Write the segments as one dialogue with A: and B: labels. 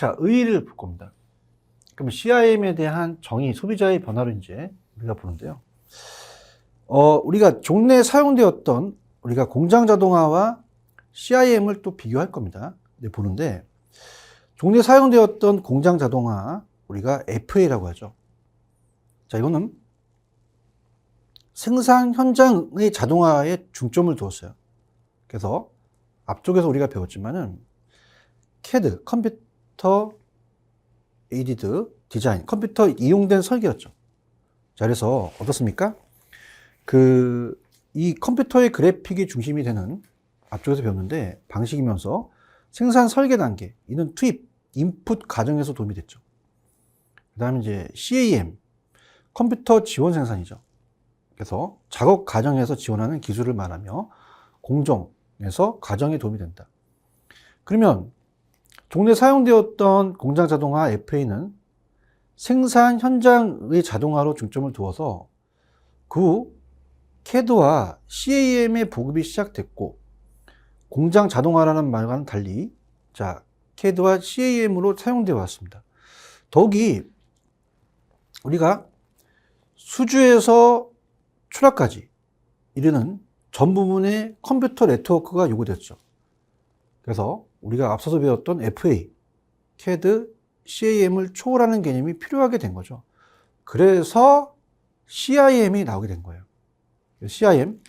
A: 자, 의의를 볼 겁니다. 그럼 CIM에 대한 정의, 소비자의 변화로 이제 우리가 보는데요. 어, 우리가 종래에 사용되었던 우리가 공장 자동화와 CIM을 또 비교할 겁니다. 네, 보는데 종래 사용되었던 공장 자동화 우리가 FA라고 하죠. 자, 이거는 생산 현장의 자동화에 중점을 두었어요. 그래서 앞쪽에서 우리가 배웠지만은 CAD, 컴퓨터 에이디드 디자인, 컴퓨터 이용된 설계였죠. 자, 그래서 어떻습니까? 그, 이 컴퓨터의 그래픽이 중심이 되는 앞쪽에서 배웠는데 방식이면서 생산 설계 단계, 이는 투입, 인풋 과정에서 도움이 됐죠. 그 다음에 이제 CAM, 컴퓨터 지원 생산이죠. 그래서 작업 과정에서 지원하는 기술을 말하며 공정에서 과정에 도움이 된다. 그러면 종래 사용되었던 공장 자동화 FA는 생산 현장의 자동화로 중점을 두어서 그 후 CAD와 CAM의 보급이 시작됐고 공장 자동화라는 말과는 달리 자 CAD와 CAM으로 사용되어 왔습니다. 더욱이 우리가 수주에서 출하까지 이르는 전 부분의 컴퓨터 네트워크가 요구됐죠. 그래서 우리가 앞서서 배웠던 FA, CAD, CAM을 초월하는 개념이 필요하게 된 거죠. 그래서 CIM이 나오게 된 거예요. CIM,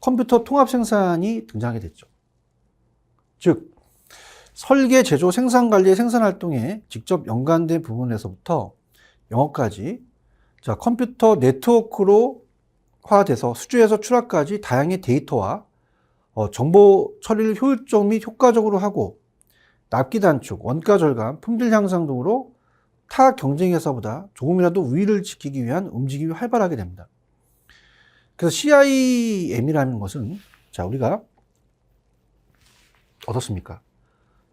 A: 컴퓨터 통합 생산이 등장하게 됐죠. 즉, 설계, 제조, 생산 관리의 생산 활동에 직접 연관된 부분에서부터 영업까지 자, 컴퓨터 네트워크로 화돼서 수주에서 출하까지 다양의 데이터와 어, 정보 처리를 효율적 및 효과적으로 하고 납기 단축, 원가 절감, 품질 향상 등으로 타 경쟁 회사보다 조금이라도 우위를 지키기 위한 움직임이 활발하게 됩니다. 그래서 CIM이라는 것은 자 우리가 어떻습니까?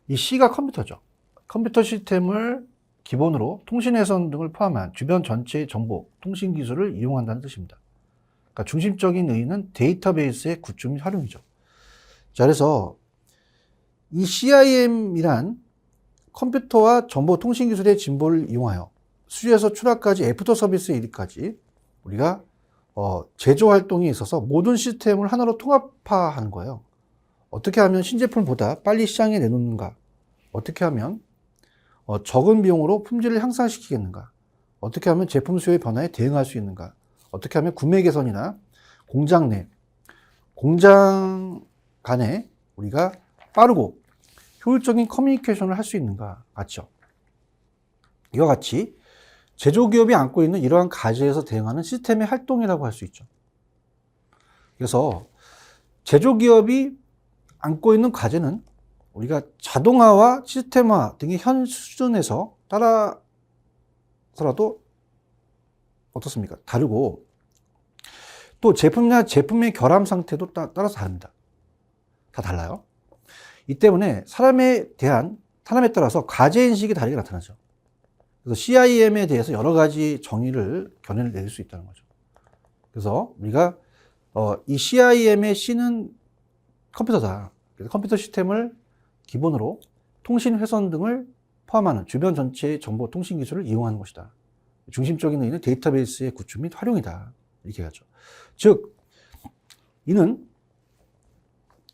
A: 이 C가 컴퓨터죠. 컴퓨터 시스템을 기본으로 통신회선 등을 포함한 주변 전체의 정보, 통신 기술을 이용한다는 뜻입니다. 그러니까 중심적인 의의는 데이터베이스의 구축 및 활용이죠. 자, 그래서 이 CIM이란 컴퓨터와 정보 통신 기술의 진보를 이용하여 수주에서 출하까지 애프터 서비스에 이르기까지 우리가 어, 제조 활동에 있어서 모든 시스템을 하나로 통합화하는 거예요. 어떻게 하면 신제품보다 빨리 시장에 내놓는가? 어떻게 하면 어, 적은 비용으로 품질을 향상시키겠는가? 어떻게 하면 제품 수요의 변화에 대응할 수 있는가? 어떻게 하면 구매 개선이나 공장 내, 공장 간에 우리가 빠르고 효율적인 커뮤니케이션을 할 수 있는가? 맞죠? 이와 같이 제조기업이 안고 있는 이러한 가지에서 대응하는 시스템의 활동이라고 할 수 있죠. 그래서 제조기업이 안고 있는 과제는 우리가 자동화와 시스템화 등의 현 수준에서 따라서라도 어떻습니까? 다르고 또 제품이나 제품의 결함 상태도 따, 라서 다릅니다. 다 달라요. 이 때문에 사람에 대한 사람에 따라서 과제 인식이 다르게 나타나죠. 그래서 CIM에 대해서 여러 가지 정의를 견해를 내릴 수 있다는 거죠. 그래서 우리가 어, 이 CIM의 C는 컴퓨터다. 컴퓨터 시스템을 기본으로 통신 회선 등을 포함하는 주변 전체의 정보 통신 기술을 이용하는 것이다. 중심적인 의의는 데이터베이스의 구축 및 활용이다. 이렇게 하죠. 즉, 이는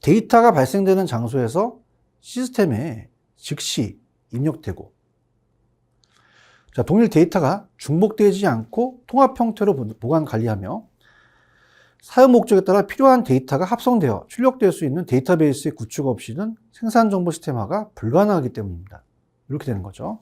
A: 데이터가 발생되는 장소에서 시스템에 즉시 입력되고, 자, 동일 데이터가 중복되지 않고 통합 형태로 보관 관리하며 사용 목적에 따라 필요한 데이터가 합성되어 출력될 수 있는 데이터베이스의 구축 없이는 생산 정보 시스템화가 불가능하기 때문입니다. 이렇게 되는 거죠.